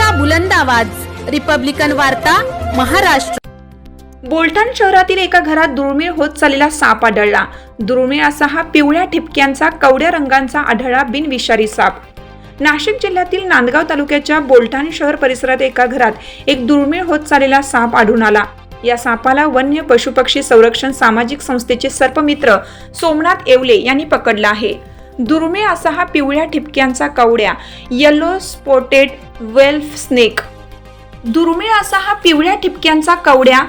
लोकशाहीचा बुलंद आवाज. रिपब्लिकन वार्ता महाराष्ट्र. बोलठाण शहरातील एका घरात दुर्मिळ होत चाललेला साप आढळला. दुर्मिळ असा हा पिवळ्या ठिपक्यांचा कवड्या रंगांचा आढळला बिनविषारी साप. नाशिक जिल्ह्यातील नांदगाव तालुक्याच्या बोलठाण शहर परिसरात एका घरात एक दुर्मिळ होत चाललेला साप आढळून आला. या सापाला वन्य पशुपक्षी संरक्षण सामाजिक संस्थेचे सर्पमित्र सोमनाथ येवले यांनी पकडला आहे. दुर्मिळ असा हा पिवळ्या ठिपक्यांचा कवड्या येलो स्पॉटेड वेल्फ स्नेक दुर्मिळ असा हा पिवळ्या ठिपक्यांचा कवड्या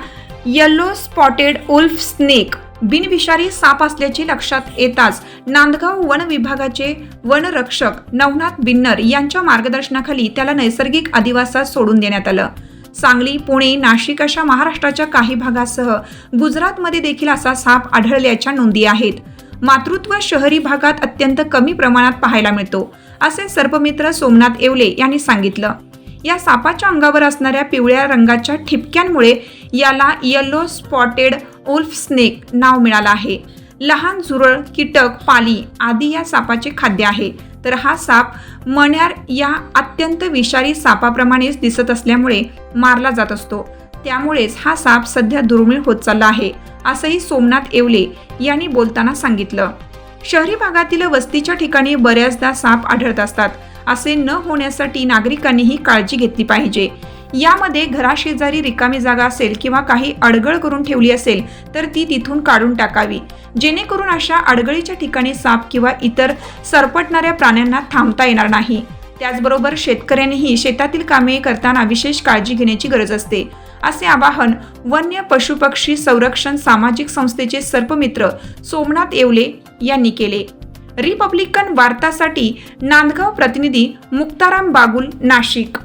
येलो स्पॉटेड उल्फ स्नेक बिनविषारी साप असल्याचे लक्षात येताच नांदगाव वन विभागाचे वनरक्षक नवनाथ बिन्नर यांच्या मार्गदर्शनाखाली त्याला नैसर्गिक अधिवासात सोडून देण्यात आलं. सांगली पुणे नाशिक अशा महाराष्ट्राच्या काही भागासह गुजरातमध्ये देखील असा साप आढळल्याच्या नोंदी आहेत. मातृत्व शहरी भागात अत्यंत कमी प्रमाणात पाहायला मिळतो असे सर्पमित्र सोमनाथ येवले यांनी सांगितलं. या सापाच्या अंगावर असणाऱ्या पिवळ्या रंगाच्या ठिपक्यांमुळे याला येलो स्पॉटेड ओल्फ स्नेक नाव मिळालं आहे. लहान झुरळ कीटक पाली आदी या सापाचे खाद्य आहे. तर हा साप मण्यार या अत्यंत विषारी सापाप्रमाणेच दिसत असल्यामुळे मारला जात असतो. त्यामुळेच हा साप सध्या दुर्मिळ होत चालला आहे असंही सोमनाथ येवले यांनी बोलताना सांगितलं. शहरी भागातील वस्तीच्या ठिकाणी बऱ्याचदा साप आढळत असतात असे न होण्यासाठी नागरिकांनीही काळजी घेतली पाहिजे. यामध्ये घराशेजारी रिकामी जागा असेल किंवा काही अडगळ करून ठेवली असेल तर ती तिथून काढून टाकावी. जेणेकरून अशा अडगळीच्या ठिकाणी साप किंवा इतर सरपटणाऱ्या प्राण्यांना थांबता येणार नाही. त्याचबरोबर शेतकऱ्यांनीही शेतातील कामे करताना विशेष काळजी घेण्याची गरज असते. असे आवाहन वन्य पशुपक्षी संरक्षण सामाजिक संस्थेचे सर्पमित्र सोमनाथ येवले यांनी केले. रिपब्लिकन वार्तासाठी नांदगाव प्रतिनिधी मुक्ताराम बागुल नाशिक.